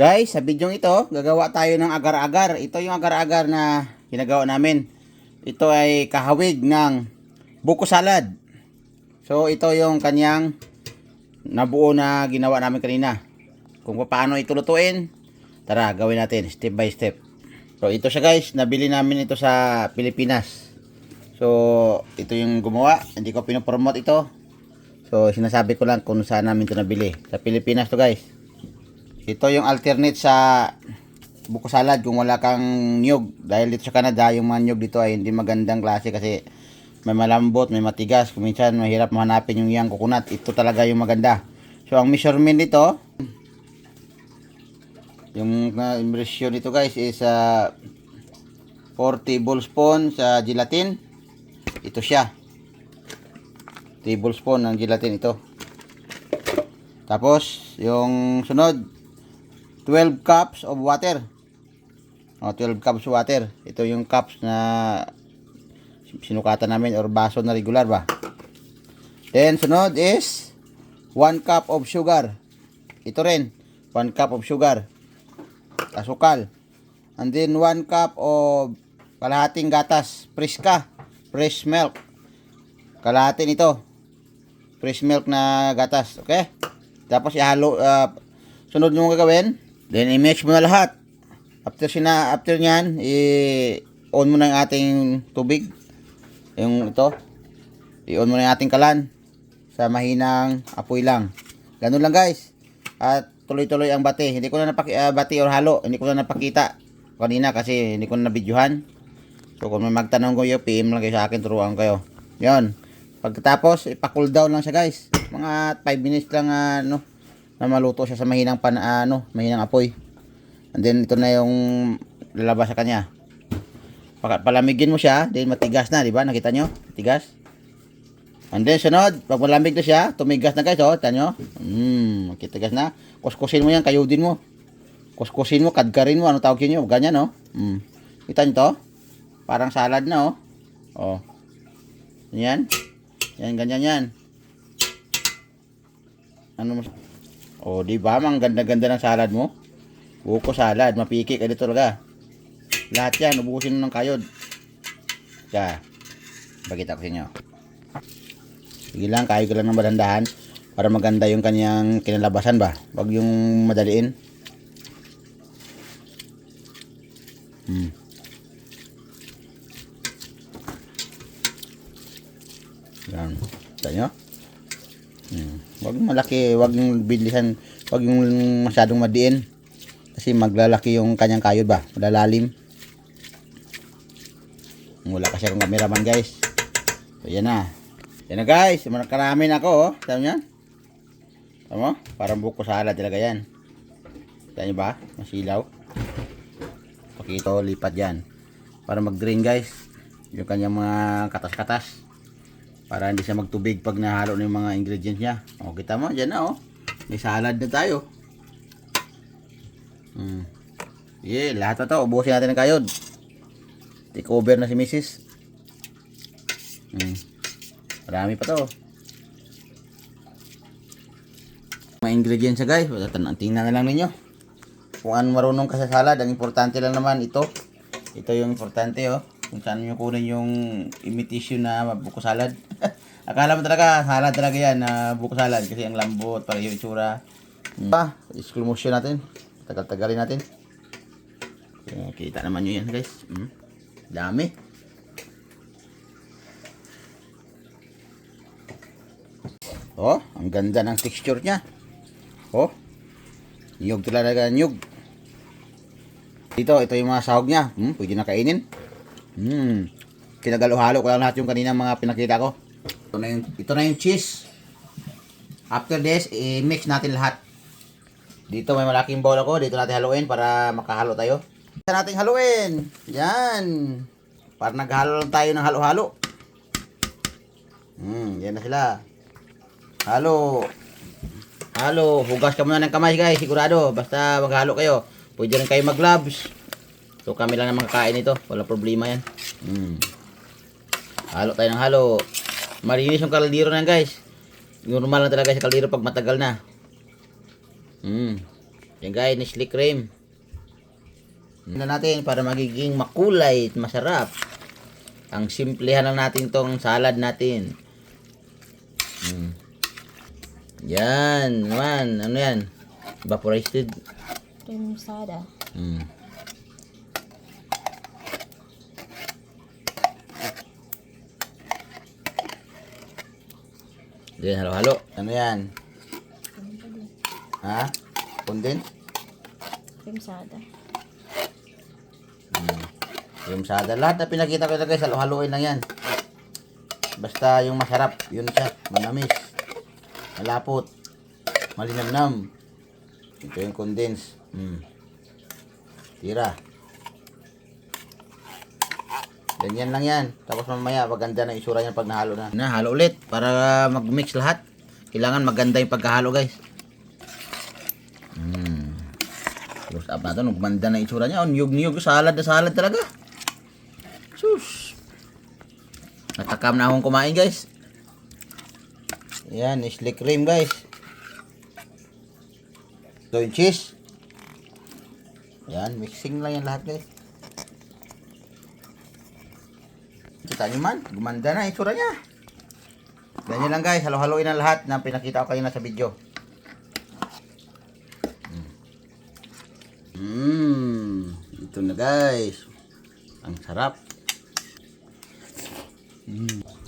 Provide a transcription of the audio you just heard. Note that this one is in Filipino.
Guys, sa video ito, gagawa tayo ng agar-agar. Ito yung agar-agar na ginagawa namin. Ito ay kahawig ng buko salad. So, ito yung kanyang nabuo na ginawa namin kanina. Kung paano ito lutuin, tara, gawin natin step by step. So, ito siya guys, nabili namin ito sa Pilipinas. So, ito yung gumawa. Hindi ko pinopromote ito. So, sinasabi ko lang kung saan namin ito nabili. Sa Pilipinas to guys. Ito yung alternate sa buko salad kung wala kang nyug. Dahil dito sa Canada, yung mga nyug dito ay hindi magandang klase kasi may malambot, may matigas. Kung minsan mahirap mahanapin yung yang coconut. Ito talaga yung maganda. So, ang measurement nito, yung uh, impression nito guys is uh, 4 tablespoon sa gelatin. Ito siya. Tablespoon ng gelatin ito. Tapos, yung sunod, 12 cups of water. O, 12 cups of water. Ito yung cups na sinukatan namin or baso na regular ba. Then, sunod is 1 cup of sugar. Ito rin, 1 cup of sugar. Asukal. And then, 1 cup of kalahating gatas. Preska. Fresh milk. Kalahati nito. Fresh milk na gatas. Okay? Tapos, ihalo, uh, sunod nyo gagawin, Then i-mix mo na lahat. After sina after niyan, i-on mo na yung ating tubig. Yung ito. I-on mo na yung ating kalan sa mahinang apoy lang. Ganun lang guys. At tuloy-tuloy ang bati. Hindi ko na napaki uh, bati or halo. Hindi ko na napakita kanina kasi hindi ko na nabidyohan. So kung may magtanong yung PM lang kayo sa akin, turuan kayo. Yon. Pagkatapos, ipa-cool down lang siya guys. Mga 5 minutes lang uh, ano, na maluto siya sa mahinang pan ano, mahinang apoy. And then ito na yung lalabas sa kanya. Palamigin mo siya, then matigas na, di ba? Nakita nyo? Matigas. And then sunod, pag malamig na siya, tumigas na guys, oh, kita nyo? Hmm, matigas na. Kuskusin mo yan, kayudin mo. Kuskusin mo, kadkarin mo, ano tawag nyo? Ganyan, oh. Hmm. Kita nyo to? Parang salad na, oh. Oh. Yan. Yan, ganyan yan. Ano mo? O, di ba? Ang ganda-ganda ng salad mo. Buko salad. Mapiki ka dito talaga. Lahat yan. Ubusin mo ng kayod. Kaya, bagita ko sa inyo. Sige lang, kayo ko lang ng madandahan para maganda yung kanyang kinalabasan ba. Wag yung madaliin. Hmm. Yan. Kita nyo? Hmm. Wag malaki, wag yung bilisan, wag yung masyadong madiin. Kasi maglalaki yung kanyang kayod ba, malalalim. Wala kasi akong cameraman guys. So yan na. Yan na guys, karami na ako oh. Tama niyan? Tama? Parang buko salad talaga yan. Kita niyo ba? Masilaw. Pakito, lipat yan. Para mag-green guys. Yung kanyang mga katas-katas para hindi siya magtubig pag nahalo ng mga ingredients niya. O, kita mo, dyan na, oh. May salad na tayo. Hmm. Yeah, lahat na to. Ubusin natin ng kayod. Take over na si Mrs. Hmm. Marami pa to. Mga ingredients siya, guys. Tingnan na lang ninyo. Kung ano marunong ka sa salad, ang importante lang naman ito. Ito yung importante, oh kung saan nyo kunin yung imitation na buko salad. Akala mo talaga, salad talaga yan, na buko salad. Kasi ang lambot, yung itsura. Hmm. Ah, slow motion natin. Tagal-tagalin natin. Kaya, kita naman nyo yan guys. Hmm. Dami. Oh, ang ganda ng texture niya. Oh, nyug talaga nyug. Dito, ito yung mga sahog niya. Hmm, pwede na kainin. Hmm. Kinagalo-halo ko lang lahat yung kanina mga pinakita ko. Ito na yung, ito na yung cheese. After this, i-mix natin lahat. Dito may malaking bowl ako. Dito natin haluin para makahalo tayo. Dito natin haluin. Yan. Para naghalo lang tayo ng halo-halo. Hmm, yan na sila. Halo. Halo. Hugas ka muna ng kamay guys. Sigurado. Basta maghalo kayo. Pwede rin kayo mag-gloves. So kami lang ang makakain ito. Wala problema yan. Mm. Halo tayo ng halo. Malinis yung kaldero na guys. Normal na talaga sa kaldero pag matagal na. Mm. Yan guys, Nestle cream. Na natin para magiging makulay at masarap. Ang simplehan lang natin tong salad natin. Hmm. Yan, naman. Ano yan? Vaporized. Cream soda. Hmm. Then, halo-halo. Ano yan? Ha? Condense? Cream soda. Yung sada. Lahat na pinakita ko ito guys, halo-haloin lang yan. Basta yung masarap, yun siya. Manamis. Malapot. Malinamnam. Ito yung condense. Hmm. Tira. Ganyan lang yan. Tapos mamaya, maganda na isura niya pag nahalo na. Na, halo ulit para mag-mix lahat. Kailangan maganda yung pagkahalo guys. Hmm. Close up natin. Magmanda na itsura niya. Oh, niyog-niyog. Salad na salad talaga. Sus. Natakam na akong kumain guys. Yan, Nestle cream guys. Ito yung cheese. Yan, mixing lang yan lahat guys. Kita nyo man, gumanda na itsura niya. Ganyan lang guys, halo-haloin na lahat na pinakita ko kanina sa video. Mmm, ito na guys. Ang sarap. Mm.